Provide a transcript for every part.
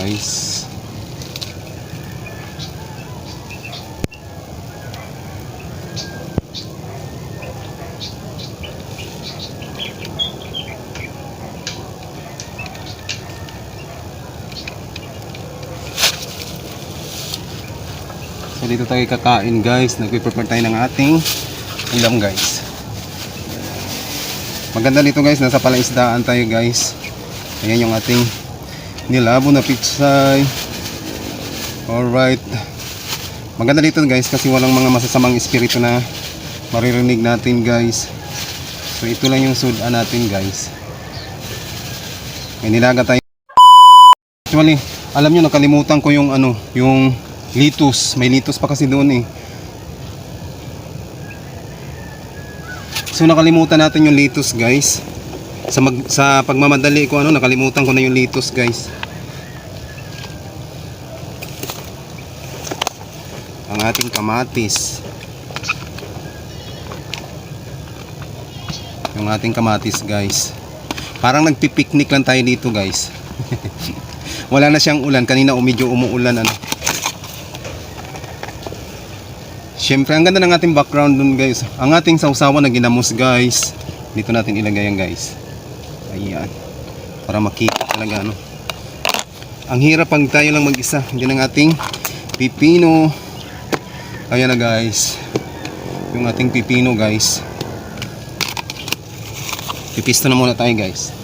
guys. So dito tayo kakain guys. Nagpe-prepare tayo ng ating ulam guys. Maganda dito guys. Nasa palaisdaan tayo guys. Ayan yung ating nilabo na pitsay. Alright. Maganda dito guys kasi walang mga masasamang espiritu na maririnig natin guys. So ito lang yung sudan natin guys. May nilaga tayo. Actually, alam nyo nakalimutan ko yung ano, yung litus. May litus pa kasi doon eh. So nakalimutan natin yung litus guys. Sa mag, sa pagmamadali ko ano nakalimutan ko na yung litus guys. Ang ating kamatis. Yung ating kamatis guys. Parang nagpipiknik lang tayo dito guys. Wala na siyang ulan. Kanina o medyo umuulan ano. Siyempre, ang ganda ng ating background dun guys. Ang ating sausawan na ginamos guys. Dito natin ilagay yan guys. Ayan. Para makita talaga ano. Ang hirap pag tayo lang mag-isa. Hindi ng ating pipino. Ayan na guys. Yung ating pipino guys. Pipisto na muna tayo guys.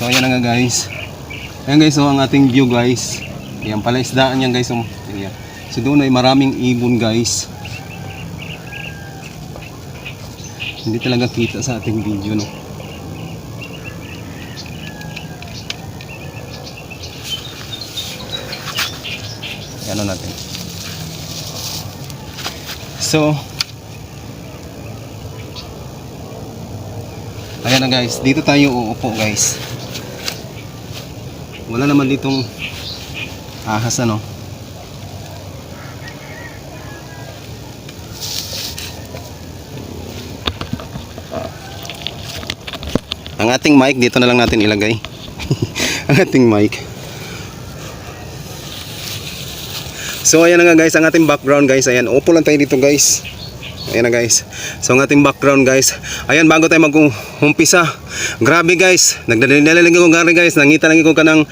So ayan na nga guys. Ayan guys, so ang ating view guys. Ayan pala isdaan yan guys. Oh. Ayan. So doon ay maraming ibon guys. Hindi talaga kita sa ating video no. Ano natin. So Ayan na guys, dito tayo uupo guys. Wala naman ditong ahas ano. Ang ating mic dito na lang natin ilagay. ang ating mic. So ayan na nga guys, ang ating background guys. Ayan, upo lang tayo dito guys. Ayan na guys. So ang ating background guys. Ayan bago tayo mag-umpisa. Grabe guys. Nagdadalalag ko gari guys. Nangita lang ko ka ng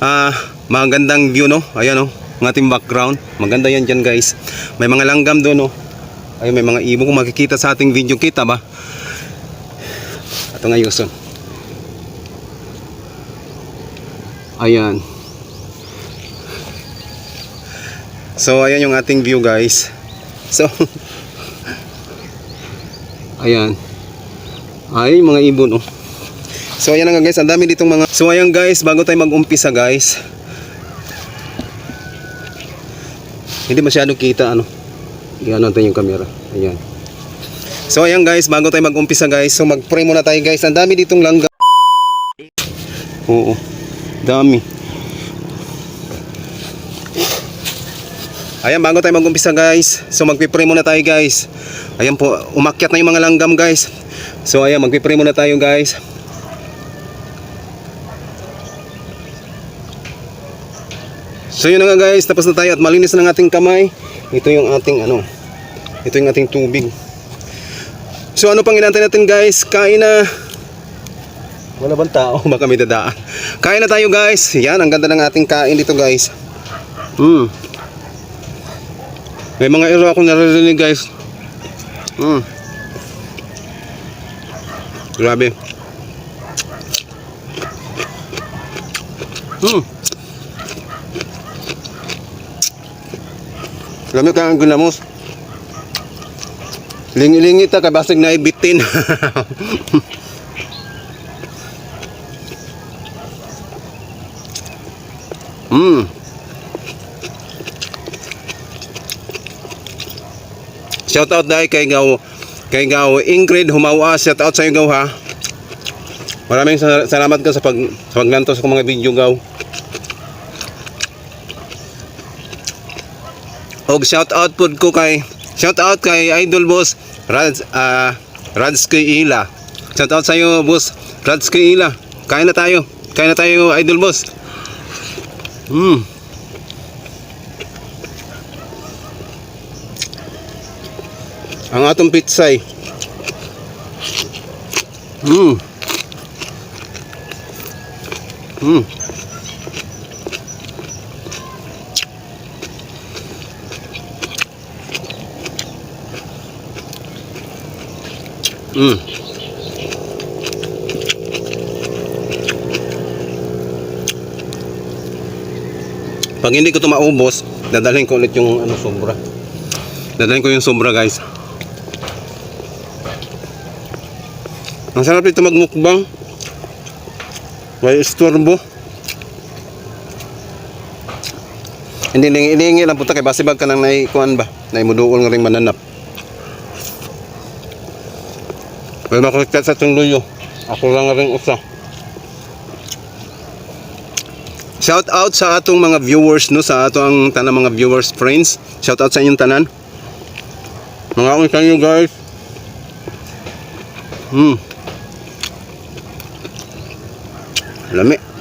ah, magandang view no. Ayan no. Ang ating background. Maganda yan dyan guys. May mga langgam doon no. Ayun may mga ibon kung makikita sa ating video. Kita ba? Ito nga Yuson. Ayan. So ayan yung ating view guys. So Ayan. Ay, mga ibon oh. So ayan nga guys, ang dami ditong mga So ayan guys, bago tayo mag-umpisa guys. Hindi masyadong kita ano. Iyan natin yung camera. Ayan. So ayan guys, bago tayo mag-umpisa guys, so mag-pray muna tayo guys. Ang dami ditong langga. Oo. Dami. Ayan, bago tayo mag-umpisa guys. So magpipray muna tayo guys. Ayan po, umakyat na yung mga langgam guys. So ayan, magpipray muna tayo guys. So yun na nga guys, tapos na tayo at malinis ng ating kamay. Ito yung ating ano, ito yung ating tubig. So ano pang inantay natin guys? Kain na. Wala bang tao? Baka may dadaan. Kain na tayo guys. Yan, ang ganda ng ating kain dito guys. Hmm. May mga ero akong naririnig guys. Hmm. Grabe. Hmm. Lamig ka ang ginamos. Lingi-lingi ta kabasig na ibitin. Hmm. Shout out dahil kay Gaw kay Gaw Ingrid Humawa. Shout out sa iyo Gaw ha. Maraming sa- salamat ka sa pag sa paglantos ko mga video Gaw. Og shout out pod ko kay shout out kay Idol Boss Rads ah Radski Ila. Shout out sa iyo Boss Radski Ila. Kain na tayo. Kain na tayo Idol Boss. Hmm. Ang atong pitsay. Hmm. Hmm. Mm. Pag hindi ko ito maubos, dadalhin ko ulit yung ano, sombra. Dadalhin ko yung sombra guys. Ang sarap ito magmukbang. May istorbo. Hindi lingi lang punta kay basibag ka nang naikuan ba? Naimuduol nga rin mananap. May makakita sa itong luyo. Ako lang rin usa. Shout out sa atong mga viewers no sa atong tanang mga viewers friends. Shout out sa inyong tanan. Mga akong kanyo guys. Hmm. Lami.